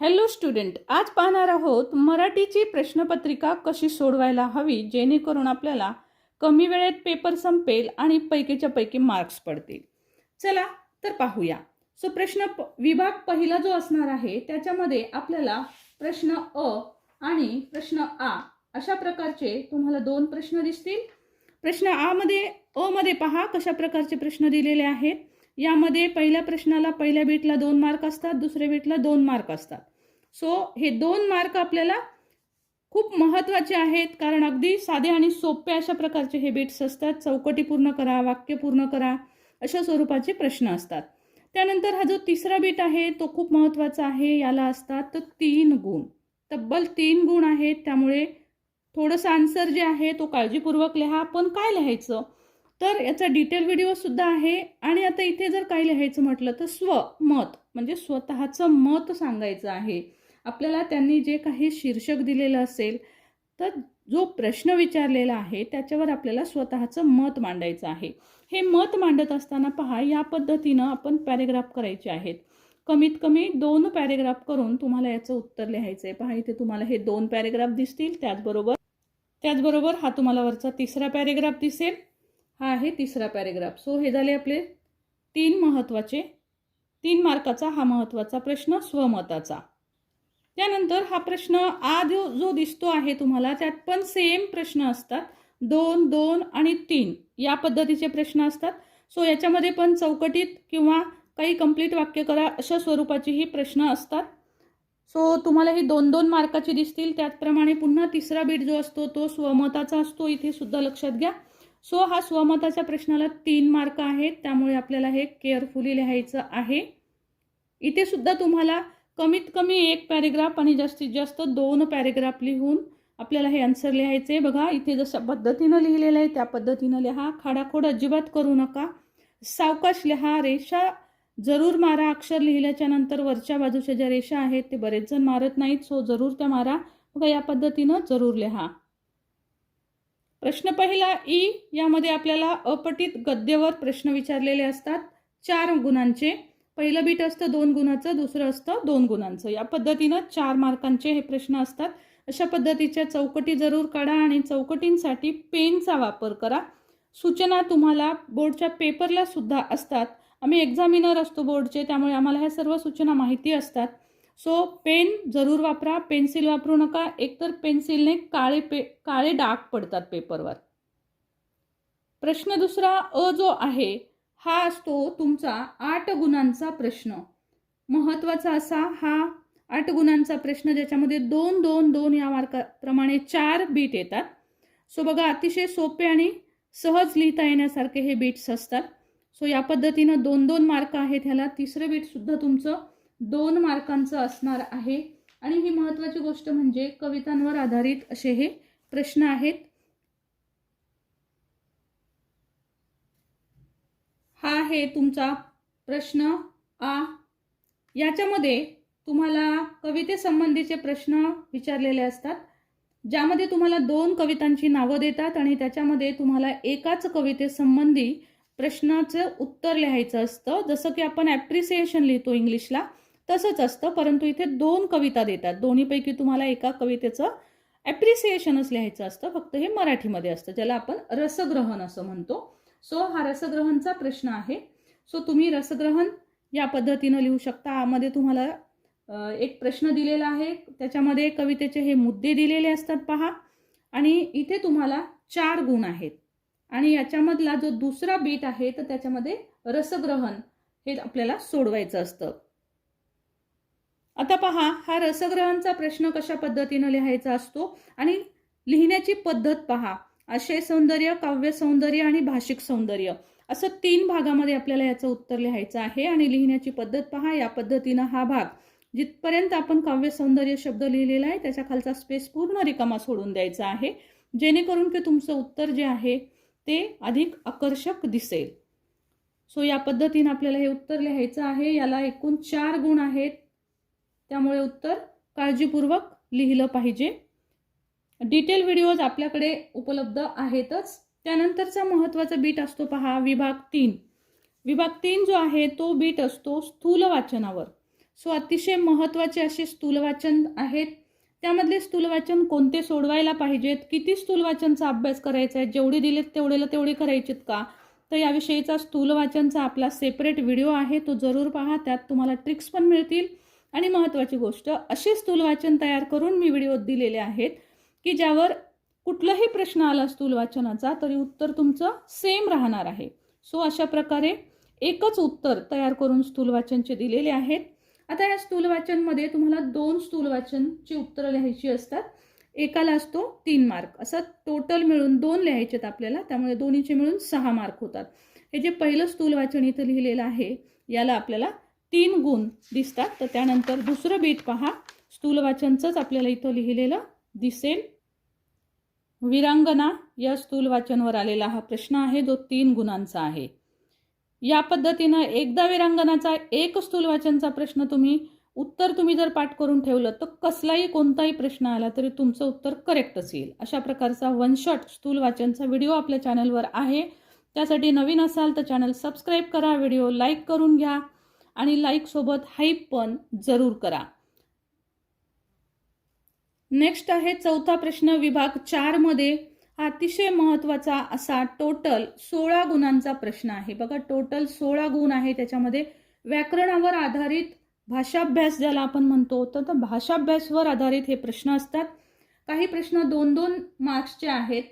Hello student आज पाहणार आहोत मराठीची प्रश्नपत्रिका कशी सोडवायला हवी जेणेकरून आपल्याला कमी वेळेत पेपर संपेल आणि पैकीच्या पैकी मार्क्स पडतील. चला तर पाहूया. सो प्रश्न प विभाग पहिला जो असणार आहे त्याच्यामध्ये आपल्याला प्रश्न अ आणि प्रश्न आ अशा प्रकारचे तुम्हाला दोन प्रश्न दिसतील. प्रश्न आ मध्ये अ मध्ये पहा कशा प्रकारचे प्रश्न दिलेले आहेत. यामध्ये पहिल्या प्रश्नाला पहिल्या बीटला दोन मार्क असतात दुसऱ्या बीटला दोन मार्क असतात. सो हे दोन मार्क आपल्याला खूप महत्त्वाचे आहेत. कारण अगदी साधे आणि सोपे अशा प्रकारचे हे बीट्स असतात. चौकटी पूर्ण करा वाक्य पूर्ण करा अशा स्वरूपाचे प्रश्न असतात. त्यानंतर हा जो तिसरा बीट आहे तो खूप महत्त्वाचा आहे. याला असतात तर तीन गुण. तब्बल तीन गुण आहेत. त्यामुळे थोडंसं आन्सर जे आहे तो काळजीपूर्वक लिहा. पण काय लिहायचं? तर याचा डिटेल व्हिडिओसुद्धा आहे. आणि आता इथे जर काय लिहायचं म्हटलं तर स्वमत म्हणजे स्वतःचं मत सांगायचं आहे. आपल्याला त्यांनी जे काही शीर्षक दिलेलं असेल तर जो प्रश्न विचारलेला आहे त्याच्यावर आपल्याला स्वतःचं मत मांडायचं आहे. हे मत मांडत असताना पहा या पद्धतीनं आपण पॅरेग्राफ करायचे आहेत. कमीत कमी दोन पॅरेग्राफ करून तुम्हाला याचं उत्तर लिहायचं आहे. पहा इथे तुम्हाला हे दोन पॅरेग्राफ दिसतील त्याचबरोबर त्याचबरोबर हा तुम्हाला वरचा तिसरा पॅरेग्राफ दिसेल. हा आहे तिसरा पॅरेग्राफ. सो हे झाले आपले तीन महत्त्वाचे तीन मार्काचा हा महत्त्वाचा प्रश्न स्वमताचा. त्यानंतर हा प्रश्न आज जो दिसतो आहे तुम्हाला त्यात पण सेम प्रश्न असतात. दोन दोन आणि तीन या पद्धतीचे प्रश्न असतात. सो याच्यामध्ये पण चौकटीत किंवा काही कंप्लीट वाक्य करा अशा स्वरूपाचेही प्रश्न असतात. सो तुम्हाला ही दोन दोन मार्काची दिसतील. त्याचप्रमाणे पुन्हा तिसरा बीट जो असतो तो स्वमताचा असतो. इथे सुद्धा लक्षात घ्या. सो हा स्वमताच्या प्रश्नाला तीन मार्क आहेत. त्यामुळे आपल्याला हे केअरफुली लिहायचं आहे. इथे सुद्धा तुम्हाला कमीत कमी एक पॅरेग्राफ आणि जास्तीत जास्त दोन पॅरेग्राफ लिहून आपल्याला हे आन्सर लिहायचे बघा इथे जशा पद्धतीनं लिहिलेलं आहे त्या पद्धतीनं लिहा. खाडाखोड अजिबात करू नका. सावकाश लिहा. रेषा जरूर मारा. अक्षर लिहिल्याच्या नंतर वरच्या बाजूच्या ज्या रेषा आहेत ते बरेच जण मारत नाहीत. सो जरूर त्या मारा. बघा या पद्धतीनं जरूर लिहा. प्रश्न पहिला ई यामध्ये आपल्याला अपटित गद्यवर प्रश्न विचारलेले असतात. चार गुणांचे. पहिलं बीट असतं दोन गुणाचं दुसरं असतं दोन गुणांचं. या पद्धतीनं चार मार्कांचे हे प्रश्न असतात. अशा पद्धतीच्या चौकटी जरूर काढा आणि चौकटींसाठी पेनचा वापर करा. सूचना तुम्हाला बोर्डच्या पेपरला सुद्धा असतात. आम्ही एक्झामिनर असतो बोर्डचे त्यामुळे आम्हाला ह्या सर्व सूचना माहिती असतात. सो पेन जरूर वापरा. पेन्सिल वापरू नका. एकतर पेन्सिलने काळे पे काळे डाग पडतात पेपरवर. प्रश्न दुसरा अ जो आहे हा असतो तुमचा आठ गुणांचा प्रश्न. महत्त्वाचा असा हा आठ गुणांचा प्रश्न ज्याच्यामध्ये दोन दोन दोन या मार्काप्रमाणे चार बीट येतात. सो बघा अतिशय सोपे आणि सहज लिहिता येण्यासारखे हे बीट्स असतात. सो या पद्धतीनं दोन दोन मार्क आहेत ह्याला. तिसरं बीटसुद्धा तुमचं दोन मार्कांचं असणार आहे. आणि ही महत्त्वाची गोष्ट म्हणजे कवितांवर आधारित असे हे प्रश्न आहेत. हा आहे तुमचा प्रश्न आ. याच्यामध्ये तुम्हाला कवितेसंबंधीचे प्रश्न विचारलेले असतात ज्यामध्ये तुम्हाला दोन कवितांची नावं देतात आणि त्याच्यामध्ये तुम्हाला एकाच कवितेसंबंधी प्रश्नाचं उत्तर लिहायचं असतं. जसं की आपण ॲप्रिसिएशन लिहितो इंग्लिशला तसंच असतं परंतु इथे दोन कविता देतात. दोन्हीपैकी तुम्हाला एका कवितेचं ॲप्रिसिएशनच लिहायचं असतं. फक्त हे मराठीमध्ये असतं ज्याला आपण रसग्रहण असं म्हणतो. सो हा रसग्रहणचा प्रश्न आहे. सो तुम्ही रसग्रहण या पद्धतीनं लिहू शकता. यामध्ये तुम्हाला एक प्रश्न दिलेला आहे. त्याच्यामध्ये कवितेचे हे मुद्दे दिलेले असतात पहा. आणि इथे तुम्हाला चार गुण आहेत. आणि याच्यामधला जो दुसरा बीट आहे तर त्याच्यामध्ये रसग्रहण हे आपल्याला सोडवायचं असतं. आता पहा हा रसग्रहणचा प्रश्न कशा पद्धतीनं लिहायचा असतो? आणि लिहिण्याची पद्धत पहा. आशय सौंदर्य काव्य सौंदर्य आणि भाषिक सौंदर्य असं तीन भागामध्ये आपल्याला याचं उत्तर लिहायचं आहे. आणि लिहिण्याची पद्धत पहा. या पद्धतीनं हा भाग जिथपर्यंत आपण काव्य सौंदर्य शब्द लिहिलेला आहे त्याच्या खालचा स्पेस पूर्ण रिकामा सोडून द्यायचा आहे. जेणेकरून की तुमचं उत्तर जे आहे ते अधिक आकर्षक दिसेल. सो या पद्धतीनं आपल्याला हे उत्तर लिहायचं आहे. याला एकूण चार गुण आहेत. त्यामुळे उत्तर काळजीपूर्वक लिहिलं पाहिजे. डिटेल व्हिडिओज आपल्याकडे उपलब्ध आहेतच. त्यानंतरचा महत्त्वाचा बीट असतो पहा विभाग तीन. विभाग तीन जो आहे तो बीट असतो स्थूल वाचनावर. सो अतिशय महत्त्वाचे असे स्थूलवाचन आहेत. त्यामधले स्थूलवाचन कोणते सोडवायला पाहिजेत? किती स्थूलवाचनचा अभ्यास करायचा आहे? जेवढे दिलेत तेवढेला तेवढे करायचेत का? तर याविषयीचा स्थूलवाचनचा आपला सेपरेट व्हिडिओ आहे तो जरूर पहा. त्यात तुम्हाला ट्रिक्स पण मिळतील. आणि महत्त्वाची गोष्ट असे स्थूलवाचन तयार करून मी व्हिडिओ दिलेले आहेत. की ज्यावर कुठलाही प्रश्न आला स्थूलवाचनाचा तरी उत्तर तुमचं सेम राहणार आहे. सो अशा प्रकारे एकच उत्तर तयार करून स्थूलवाचनचे दिलेले आहेत. आता या स्थूलवाचनमध्ये तुम्हाला दोन स्थूलवाचनची उत्तरं लिहायची असतात. एकाला असतो तीन मार्क. असं टोटल मिळून दोन लिहायचे आहेत आपल्याला. त्यामुळे दोन्हीचे मिळून सहा मार्क होतात. हे जे पहिलं स्थूलवाचन इथं लिहिलेलं आहे याला आपल्याला तीन गुण दिसतात. तर त्यानंतर दुसरं बीट पहा. स्थूलवाचनचंच आपल्याला इथं लिहिलेलं दिसेल? विरांगना या स्थूलवाचनवर आलेला हा प्रश्न आहे जो तीन गुणांचा आहे. या पद्धतीनं एकदा विरांगनाचा एक स्थूलवाचनचा प्रश्न तुम्ही उत्तर तुम्ही जर पाठ करून ठेवलं तर कसलाही कोणताही प्रश्न आला तरी तुमचं उत्तर करेक्टच येईल. अशा प्रकारचा वन शॉट स्थूलवाचनचा व्हिडिओ आपल्या चॅनलवर आहे. त्यासाठी नवीन असाल तर चॅनल सबस्क्राईब करा व्हिडिओ लाईक करून घ्या आणि लाईकसोबत हाईप पण जरूर करा. नेक्स्ट आहे चौथा प्रश्न विभाग चारमध्ये अतिशय महत्त्वाचा असा टोटल सोळा गुणांचा प्रश्न आहे. बघा टोटल सोळा गुण आहे त्याच्यामध्ये. व्याकरणावर आधारित भाषाभ्यास ज्याला आपण म्हणतो तर भाषाभ्यासवर आधारित हे प्रश्न असतात. काही प्रश्न दोन दोन मार्क्सचे आहेत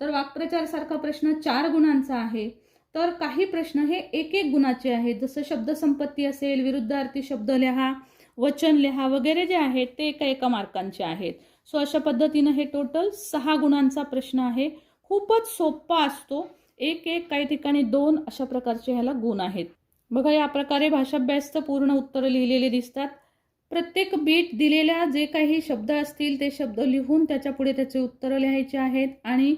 तर वाक्प्रचारसारखा प्रश्न चार गुणांचा आहे. तर काही प्रश्न हे एक एक गुणाचे आहेत. जसं शब्दसंपत्ती असेल विरुद्धार्थी शब्द लिहा वचन लिहा वगैरे जे आहेत ते एका एका मार्कांचे आहेत. सो अशा पद्धतीनं हे टोटल सहा गुणांचा प्रश्न आहे. खूपच सोपा असतो. एक एक काही ठिकाणी दोन अशा प्रकारचे ह्याला गुण आहेत. बघा या प्रकारे भाषाभ्यासचं पूर्ण उत्तरं लिहिलेले दिसतात. प्रत्येक बीट दिलेल्या जे काही शब्द असतील ते शब्द लिहून त्याच्यापुढे त्याचे उत्तरं लिहायचे आहेत. आणि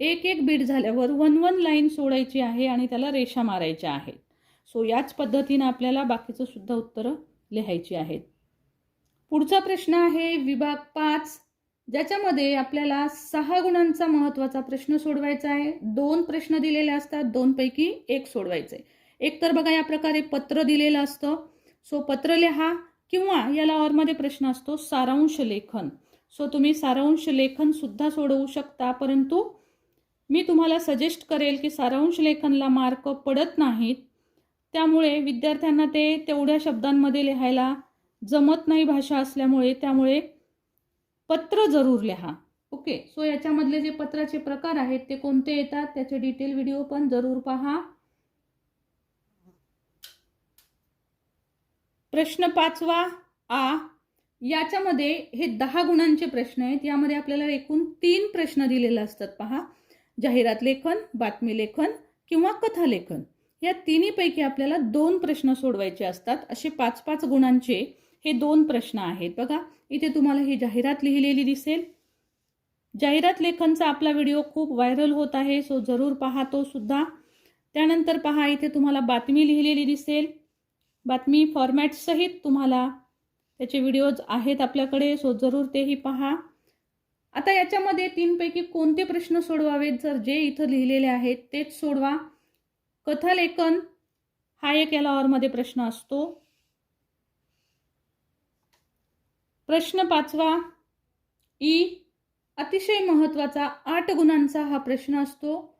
एक एक बीट झाल्यावर वन वन लाईन सोडायची आहे आणि त्याला रेषा मारायच्या आहेत. सो याच पद्धतीनं आपल्याला बाकीचं सुद्धा उत्तरं लिहायची आहेत. पुढचा प्रश्न आहे विभाग पाच ज्याच्यामध्ये आपल्याला सहा गुणांचा महत्त्वाचा प्रश्न सोडवायचा आहे. दोन प्रश्न दिलेले असतात दोनपैकी एक सोडवायचं. आहे एक तर बघा या प्रकारे पत्र दिलेलं असतं. सो पत्र लिहा किंवा याला ऑरमध्ये प्रश्न असतो सारांश लेखन. सो तुम्ही सारांश लेखन सुद्धा सोडवू शकता परंतु मी तुम्हाला सजेस्ट करेल की सारांश लेखनला मार्क पडत नाहीत. त्यामुळे विद्यार्थ्यांना ते तेवढ्या शब्दांमध्ये लिहायला जमत नाही भाषा असल्यामुळे त्यामुळे पत्र जरूर लिहा. ओके? सो याच्यामधले जे पत्राचे प्रकार आहेत ते कोणते येतात? त्याचे डिटेल व्हिडिओ पण जरूर पहा. प्रश्न पाचवा आ याच्यामध्ये हे दहा गुणांचे प्रश्न आहेत. यामध्ये आपल्याला एकूण तीन प्रश्न दिलेले असतात पहा. जाहिरात लेखन बातमी लेखन किंवा कथालेखन या तिन्हीपैकी आपल्याला दोन प्रश्न सोडवायचे असतात. असे पाच पाच गुणांचे हे दोन प्रश्न आहेत. बघा इथे तुम्हाला ही जाहिरात लिहिलेली दिसेल. जाहिरात लेखनचा आपला व्हिडिओ खूप व्हायरल होत आहे सो जरूर पहा तो सुद्धा. त्यानंतर पहा इथे तुम्हाला बातमी लिहिलेली दिसेल. बातमी फॉर्मॅटसहित तुम्हाला त्याचे व्हिडिओज आहेत आपल्याकडे सो जरूर तेही पहा. आता याच्यामध्ये तीनपैकी कोणते प्रश्न सोडवावेत? जर जे इथं लिहिलेले आहेत तेच सोडवा. कथालेखन हा एक याला ऑरमध्ये प्रश्न असतो. प्रश्न पाचवा ई अतिशय महत्त्वाचा आठ गुणांचा हा प्रश्न असतो.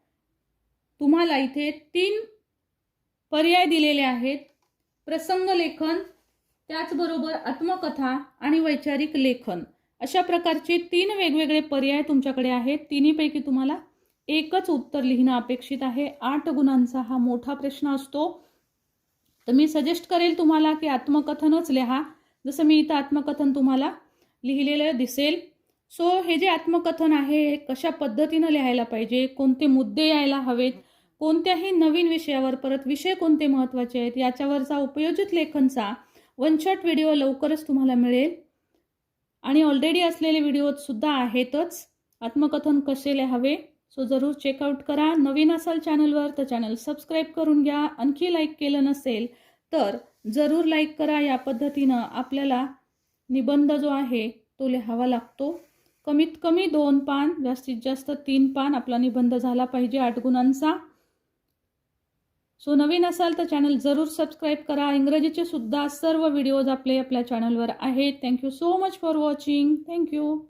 तुम्हाला इथे तीन पर्याय दिलेले आहेत. प्रसंग लेखन त्याचबरोबर आत्मकथा आणि वैचारिक लेखन. अशा प्रकारचे तीन वेगवेगळे पर्याय तुमच्याकडे आहेत. तिन्हीपैकी तुम्हाला एकच उत्तर लिहिणं अपेक्षित आहे. आठ गुणांचा हा मोठा प्रश्न असतो. तर मी सजेस्ट करेल तुम्हाला की आत्मकथनच लिहा. जसं मी इथं आत्मकथन तुम्हाला लिहिलेलं दिसेल. सो हे जे आत्मकथन आहे हे कशा पद्धतीनं लिहायला पाहिजे? कोणते मुद्दे यायला हवेत? कोणत्याही नवीन विषयावर परत विषय कोणते महत्त्वाचे आहेत? याच्यावरचा उपयोजित लेखनचा वन शॉट व्हिडिओ लवकरच तुम्हाला मिळेल. आणि ऑलरेडी असलेले व्हिडिओसुद्धा आहेतच. आत्मकथन कसे लिहावे? सो जरूर चेकआउट करा. नवीन असाल चॅनलवर तर चॅनल सबस्क्राईब करून घ्या. आणखी लाईक केलं नसेल तर जरूर लाईक करा. या पद्धतीनं आपल्याला निबंध जो आहे तो लिहावा लागतो. कमीत कमी दोन पान जास्तीत जास्त तीन पान आपला निबंध झाला पाहिजे आठ गुणांचा. सो नवीन असाल तर चॅनल जरूर सबस्क्राईब करा. इंग्रजीचे सुद्धा सर्व व्हिडिओज आपले आपल्या चॅनलवर आहेत. Thank you so much for watching thank you